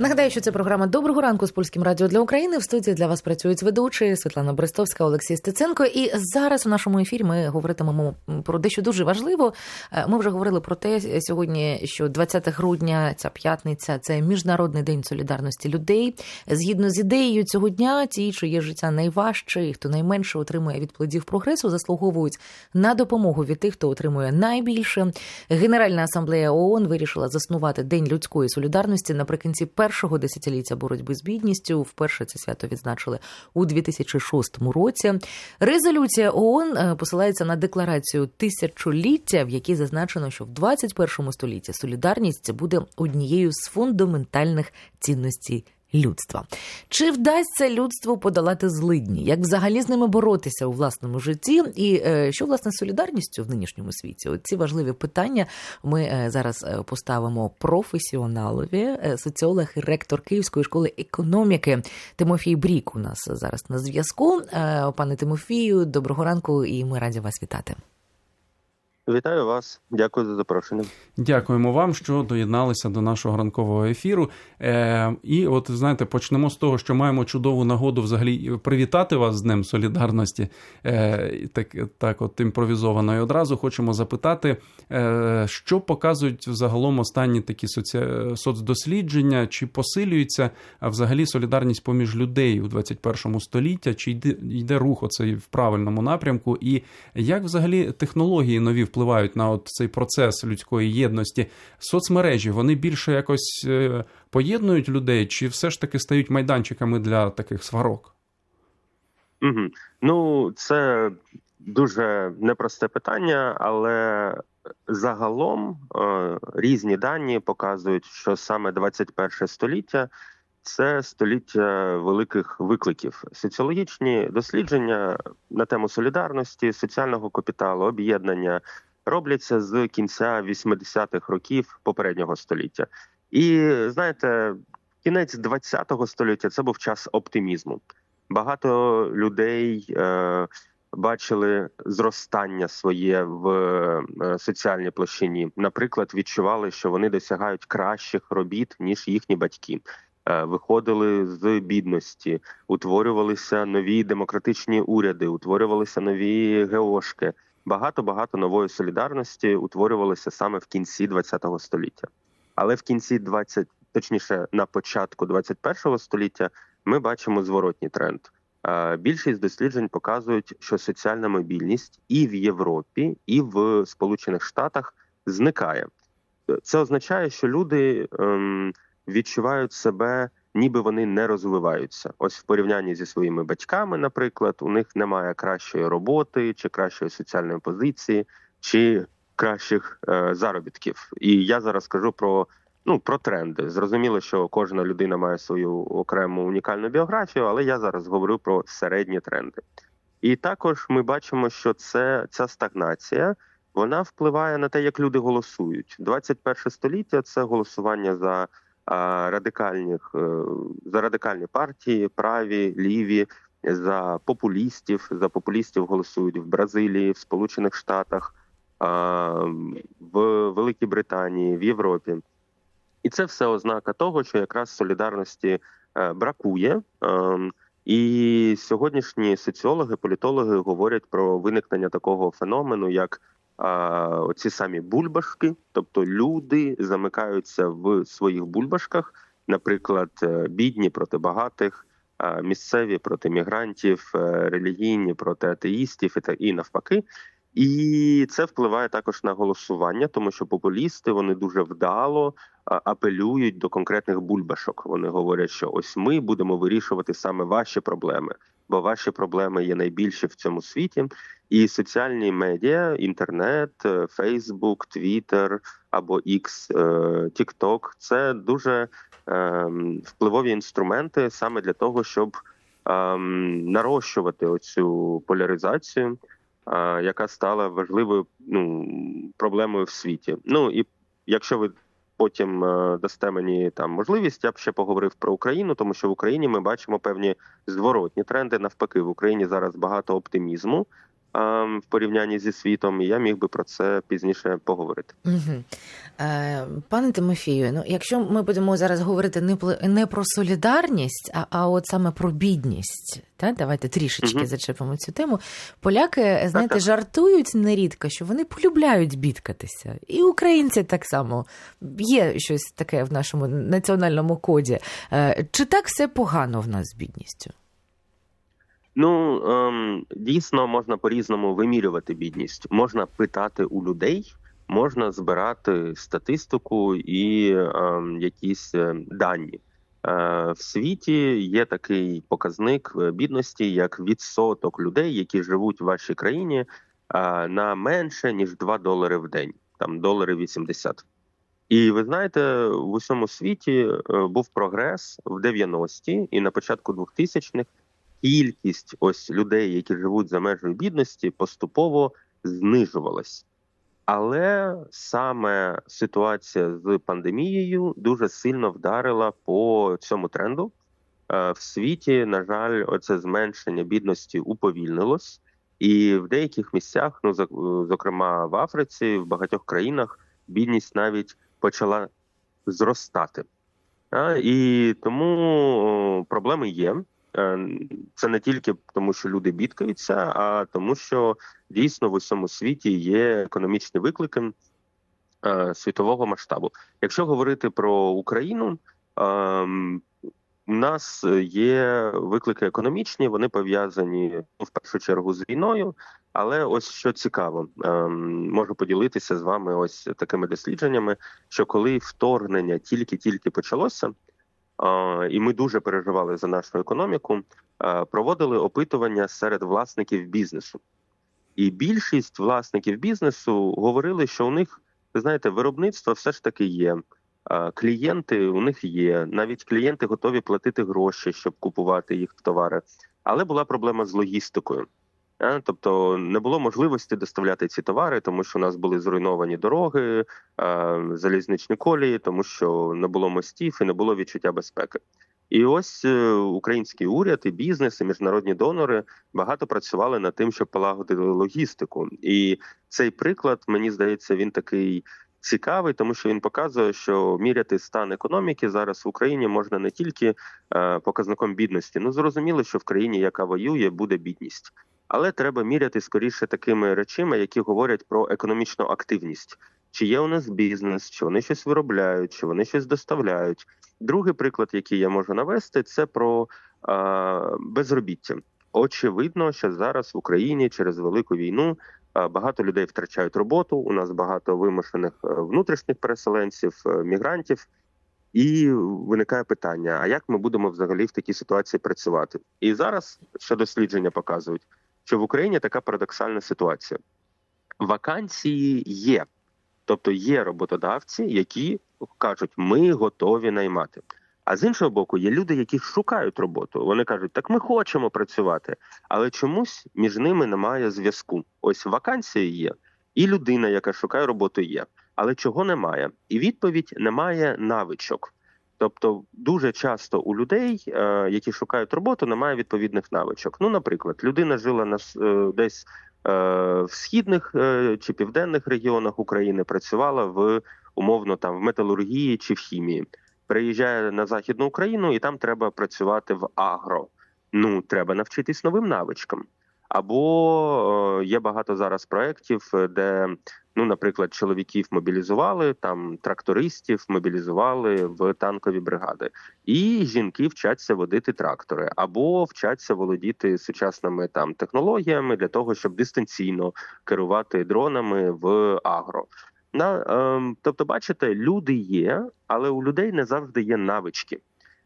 Нагадаю, що це програма Доброго ранку з польським радіо для України. В студії для вас працюють ведучі Світлана Брестовська, Олексій Стеценко. І зараз у нашому ефірі ми говоритимемо про дещо дуже важливо. Е, Ми вже говорили про те сьогодні, що 20 грудня, ця п'ятниця, це міжнародний день солідарності людей. Згідно з ідеєю цього дня, ті, чиє життя найважче, і хто найменше отримує від плодів прогресу, заслуговують на допомогу від тих, хто отримує найбільше. Генеральна асамблея ООН вирішила заснувати День людської солідарності наприкінці першого десятиліття боротьби з бідністю. Вперше це свято відзначили у 2006 році. Резолюція ООН е, посилається на декларацію тисячоліття, в якій зазначено, що в 21 столітті солідарність буде однією з фундаментальних цінностей. Людства чи вдасться людству подолати злидні? Як взагалі з ними боротися у власному житті? І е, що власне з солідарністю в нинішньому світі? От ці важливі питання ми е, зараз е, поставимо професіоналові, соціолог і ректор Київської школи економіки Тимофій Брік. У нас зараз на зв'язку. Пане Тимофію, доброго ранку, і ми раді вас вітати. Вітаю вас, дякую за запрошення. Дякуємо вам, що доєдналися до нашого ранкового ефіру. Е, І от знаєте, почнемо з того, що маємо чудову нагоду взагалі привітати вас з Днем Солідарності. Е, Так, так, от імпровізовано. І одразу хочемо запитати, е, що показують загалом останні такі соці... соцдослідження, чи посилюється взагалі солідарність поміж людей у 21 столітті, чи йде, йде рух оцей в правильному напрямку, і як взагалі технології нові впливають на от цей процес людської єдності. Соцмережі вони більше якось е, поєднують людей, чи все ж таки стають майданчиками для таких сварок? Угу. Ну, це дуже непросте питання, але загалом е, різні дані показують, що саме 21 століття це століття великих викликів. Соціологічні дослідження на тему солідарності, соціального капіталу, об'єднання робляться з кінця 80-х років попереднього століття. І знаєте, кінець 20-го століття це був час оптимізму. Багато людей е, бачили зростання своє в е, соціальній площині. Наприклад, відчували, що вони досягають кращих робіт ніж їхні батьки. Е, Виходили з бідності, утворювалися нові демократичні уряди, утворювалися нові геошки. Багато багато нової солідарності утворювалося саме в кінці ХХ століття. Але в кінці 20, точніше на початку 21 століття, ми бачимо зворотній тренд. Більшість досліджень показують, що соціальна мобільність і в Європі, і в Сполучених Штатах зникає. Це означає, що люди ем, відчувають себе, ніби вони не розвиваються. Ось в порівнянні зі своїми батьками, наприклад, у них немає кращої роботи, чи кращої соціальної позиції, чи кращих е, заробітків. І я зараз скажу про ну про тренди. Зрозуміло, що кожна людина має свою окрему унікальну біографію, але я зараз говорю про середні тренди. І також ми бачимо, що це ця стагнація вона впливає на те, як люди голосують. 21 століття це голосування за радикальних е, за радикальні партії, праві, ліві, за популістів. За популістів голосують в Бразилії, в Сполучених Штатах, в Великій Британії, в Європі. І це все ознака того, що якраз солідарності е, бракує. Ем, і сьогоднішні соціологи, політологи говорять про виникнення такого феномену, як оці самі бульбашки, тобто люди замикаються в своїх бульбашках, наприклад, е, бідні проти багатих, місцеві проти мігрантів, е, релігійні проти атеїстів і та і навпаки. І це впливає також на голосування, тому що популісти вони дуже вдало апелюють до конкретних бульбашок. Вони говорять, що ось ми будемо вирішувати саме ваші проблеми, бо ваші проблеми є найбільші в цьому світі. І соціальні медіа, інтернет, е, Фейсбук, Твіттер або X, TikTok – це дуже е, впливові інструменти саме для того, щоб е, нарощувати оцю поляризацію яка стала важливою ну проблемою в світі. Ну і якщо ви потім дасте мені там можливість, я б ще поговорив про Україну, тому що в Україні ми бачимо певні зворотні тренди. Навпаки, в Україні зараз багато оптимізму. В порівнянні зі світом, і я міг би про це пізніше поговорити. Угу. Е, Пане Тимофію, ну якщо ми будемо зараз говорити не не про солідарність, а а от саме про бідність, та давайте трішечки Мгм. зачепимо цю тему. Поляки, знаєте, так. жартують нерідко, що вони полюбляють бідкатися, і українці так само є щось таке в нашому національному коді. Е, Чи так все погано в нас з бідністю? Ну ем, дійсно можна по-різному вимірювати бідність. Можна питати у людей, можна збирати статистику і ем, якісь е, дані. Е, в світі є такий показник е, бідності, як відсоток людей, які живуть в вашій країні, на менше ніж 2 долари в день, там долари 80. І ви знаєте, в усьому світі був прогрес в 90-ті і на початку 2000-х кількість ось людей, які живуть за межою бідності, поступово знижувалась. Але саме ситуація з пандемією дуже сильно вдарила по цьому тренду. Е, В світі, на жаль, оце зменшення бідності уповільнилось, і в деяких місцях, ну зок- зокрема в Африці, в багатьох країнах, бідність навіть почала зростати. І тому проблеми є. Е, Це не тільки тому, що люди бідкаються, а тому, що дійсно в усьому світі є економічні виклики е, світового масштабу. Якщо говорити про Україну, ем, у нас є виклики економічні, вони пов'язані ну, в першу чергу з війною. Але ось що цікаво, можу поділитися з вами ось такими дослідженнями, що коли вторгнення тільки-тільки почалося, е, і ми дуже переживали за нашу економіку, проводили опитування серед власників бізнесу. І більшість власників бізнесу говорили, що у них, ви знаєте, виробництво все ж таки є. Клієнти у них є. Навіть клієнти готові платити гроші, щоб купувати їх товари. Але була проблема з логістикою. Е, Тобто не було можливості доставляти ці товари, тому що у нас були зруйновані дороги, е, залізничні колії, тому що не було мостів і не було відчуття безпеки. І ось е, український уряд, і бізнес, і міжнародні донори багато працювали над тим, щоб полагодити логістику. І цей приклад, мені здається, він такий цікавий, тому що він показує, що міряти стан економіки зараз в Україні можна не тільки показником бідності. Ну зрозуміло, що в країні, яка воює, буде бідність. Але треба міряти скоріше такими речами, які говорять про економічну активність. Чи є у нас бізнес, чи вони щось виробляють, чи вони щось доставляють. Другий приклад, який я можу навести, це про е, безробіття. Очевидно, що зараз в Україні через велику війну багато людей втрачають роботу. У нас багато вимушених е, внутрішніх переселенців, е, мігрантів. І виникає питання: а як ми будемо взагалі в такій ситуації працювати? І зараз ще дослідження показують, що в Україні така парадоксальна ситуація: вакансії є, тобто є роботодавці, які кажуть, ми готові наймати. А з іншого боку, є люди, які шукають роботу. Вони кажуть, так ми хочемо працювати, але чомусь між ними немає зв'язку. Ось вакансії є, і людина, яка шукає роботу, є. Але чого немає? І відповідь немає навичок. Тобто, дуже часто у людей, е, які шукають роботу, немає відповідних навичок. Ну, наприклад, людина жила на е, десь е, в східних чи південних регіонах України, працювала в умовно там в металургії чи в хімії. Приїжджає на західну Україну, і там треба працювати в агро. Ну, треба навчитись новим навичкам. Або е, є багато зараз проєктів, е, де, ну, наприклад, чоловіків мобілізували, там трактористів мобілізували в танкові бригади, і жінки вчаться водити трактори, або вчаться володіти сучасними там технологіями для того, щоб дистанційно керувати дронами в агро. На, ем, тобто, бачите, люди є, але у людей не завжди є навички.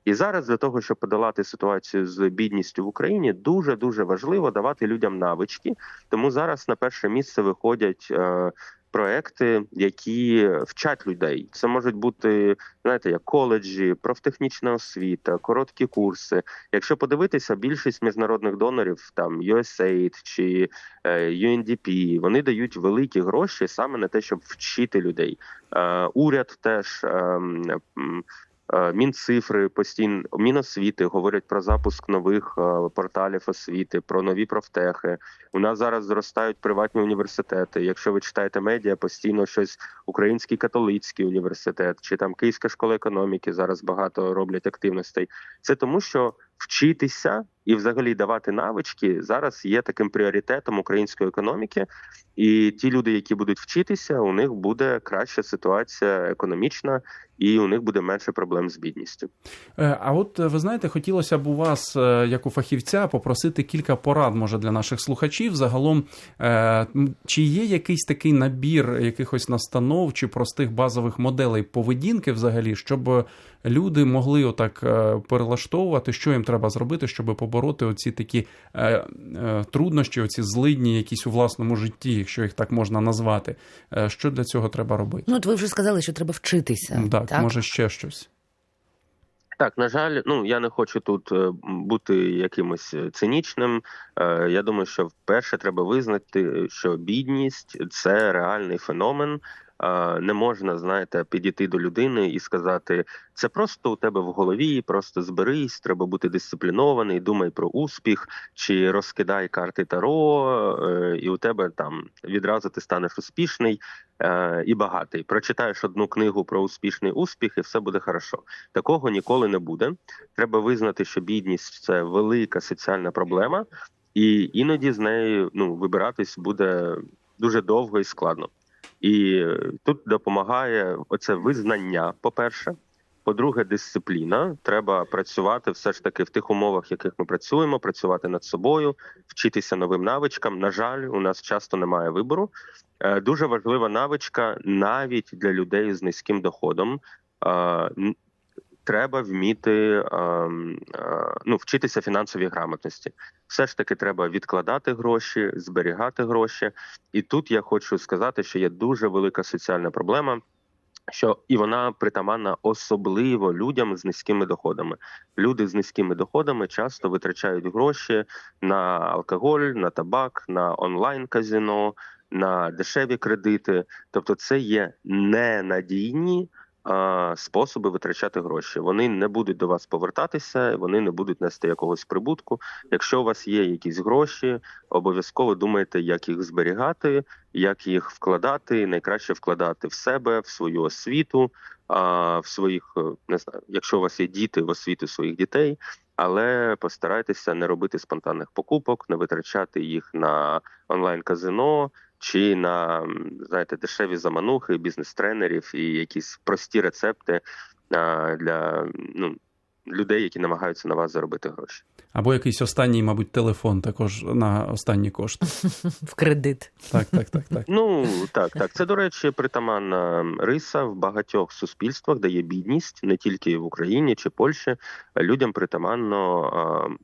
І зараз для того, щоб подолати ситуацію з бідністю в Україні, дуже дуже важливо давати людям навички. Тому зараз на перше місце виходять е, проекти, які вчать людей. Це можуть бути знаєте, як коледжі, профтехнічна освіта, короткі курси. Якщо подивитися, більшість міжнародних донорів, там USAID чи е, UNDP, вони дають великі гроші саме на те, щоб вчити людей. Е, уряд теж. Е, Мінцифри постійно Міносвіти говорять про запуск нових е, порталів освіти, про нові профтехи. У нас зараз зростають приватні університети. Якщо ви читаєте медіа, постійно щось Український католицький університет чи там Київська школа економіки зараз багато роблять активностей. Це тому, що вчитися і взагалі давати навички зараз є таким пріоритетом української економіки. І ті люди, які будуть вчитися, у них буде краща ситуація економічна, і у них буде менше проблем з бідністю. Е, А от е, ви знаєте, хотілося б у вас, е, як у фахівця, попросити кілька порад, може, для наших слухачів. Загалом, чи є якийсь такий набір якихось настанов чи простих базових моделей поведінки, взагалі, щоб люди могли отак е, перелаштовувати, що їм треба зробити, щоб побороти оці такі е, е, труднощі, оці злидні, якісь у власному житті, якщо їх так можна назвати. Що для цього треба робити? Ну, от ви вже сказали, що треба вчитися. Так, так? може ще щось. Так, на жаль, ну я не хочу тут бути якимось цинічним. Я думаю, що вперше треба визнати, що бідність це реальний феномен. Не можна, знаєте, підійти до людини і сказати, це просто у тебе в голові, просто зберись, треба бути дисциплінований, думай про успіх, чи розкидай карти Таро, е, і у тебе там відразу ти станеш успішний е, і багатий. Прочитаєш одну книгу про успішний успіх, і все буде хорошо. Такого ніколи не буде. Треба визнати, що бідність це велика соціальна проблема, і іноді з нею ну вибиратись буде дуже довго і складно. І е, тут допомагає оце визнання. По-перше, по-друге, дисципліна. Треба працювати все ж таки в тих умовах, в яких ми працюємо, працювати над собою, вчитися новим навичкам. На жаль, у нас часто немає вибору. Е, Дуже важлива навичка навіть для людей з низьким доходом. Треба вміти ем, е, ну, вчитися фінансовій грамотності. Все ж таки, треба відкладати гроші, зберігати гроші. І тут я хочу сказати, що є дуже велика соціальна проблема, що і вона притаманна особливо людям з низькими доходами. Люди з низькими доходами часто витрачають гроші на алкоголь, на табак, на онлайн казино, на дешеві кредити. Тобто, це є ненадійні. Способи витрачати гроші. Вони не будуть до вас повертатися, вони не будуть нести якогось прибутку. Якщо у вас є якісь гроші, обов'язково думайте, як їх зберігати, як їх вкладати. Найкраще вкладати в себе, в свою освіту, в своїх е, не знаю, якщо у вас є діти в освіту своїх дітей, але постарайтеся не робити спонтанних покупок, не витрачати їх на онлайн казино чи на знаєте дешеві заманухи, бізнес-тренерів і якісь прості рецепти для ну. Людей, які намагаються на вас заробити гроші. Або якийсь останній, мабуть, телефон також на останні кошти. В кредит. Так, так, так, так. Ну так, так. Це, до речі, притаманна риса в багатьох суспільствах, де є бідність, не тільки в Україні чи Польщі. Людям притаманно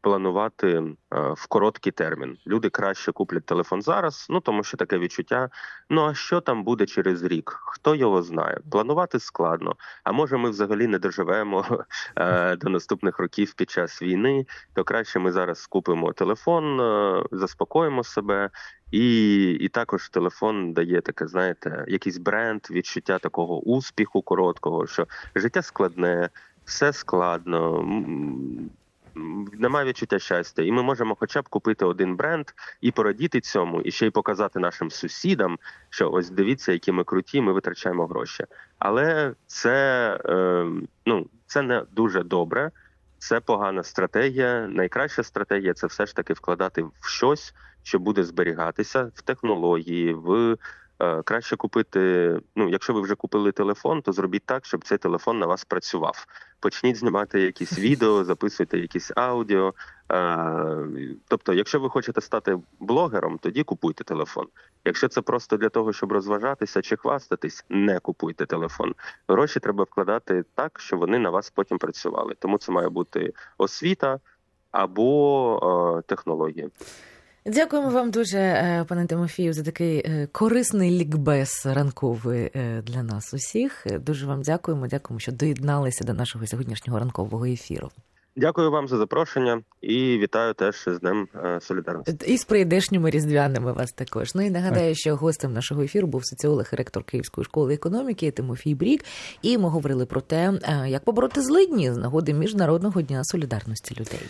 планувати в короткий термін. Люди краще куплять телефон зараз, ну тому що таке відчуття. Ну а що там буде через рік? Хто його знає? Планувати складно. А може, ми взагалі не доживемо е, до наступних років під час війни, то краще ми зараз купимо телефон, е, заспокоїмо себе. І, і також телефон дає таке, знаєте, якийсь бренд, відчуття такого успіху короткого, що життя складне, все складно. Немає відчуття щастя, і ми можемо хоча б купити один бренд і порадіти цьому, і ще й показати нашим сусідам, що ось дивіться, які ми круті, ми витрачаємо гроші. Але це е, ну це не дуже добре. Це погана стратегія. Найкраща стратегія це все ж таки вкладати в щось, що буде зберігатися в технології, в краще купити. Ну, якщо ви вже купили телефон, то зробіть так, щоб цей телефон на вас працював. Почніть знімати якісь відео, записуйте якісь аудіо. Е, тобто, якщо ви хочете стати блогером, тоді купуйте телефон. Якщо це просто для того, щоб розважатися чи хвастатись, не купуйте телефон. Гроші треба вкладати так, щоб вони на вас потім працювали. Тому це має бути освіта або е, технології. Дякуємо вам дуже, е, пане Тимофію, за такий е, корисний лікбез ранковий е, для нас усіх. Дуже вам дякуємо. Дякуємо, що доєдналися до нашого сьогоднішнього ранкового ефіру. Дякую вам за запрошення і вітаю теж з Днем Солідарності. І з прийдешніми різдвяними вас також. Ну і нагадаю, що гостем нашого ефіру був соціолог і ректор Київської школи економіки Тимофій Брік. І ми говорили про те, як побороти злидні з нагоди міжнародного дня солідарності людей.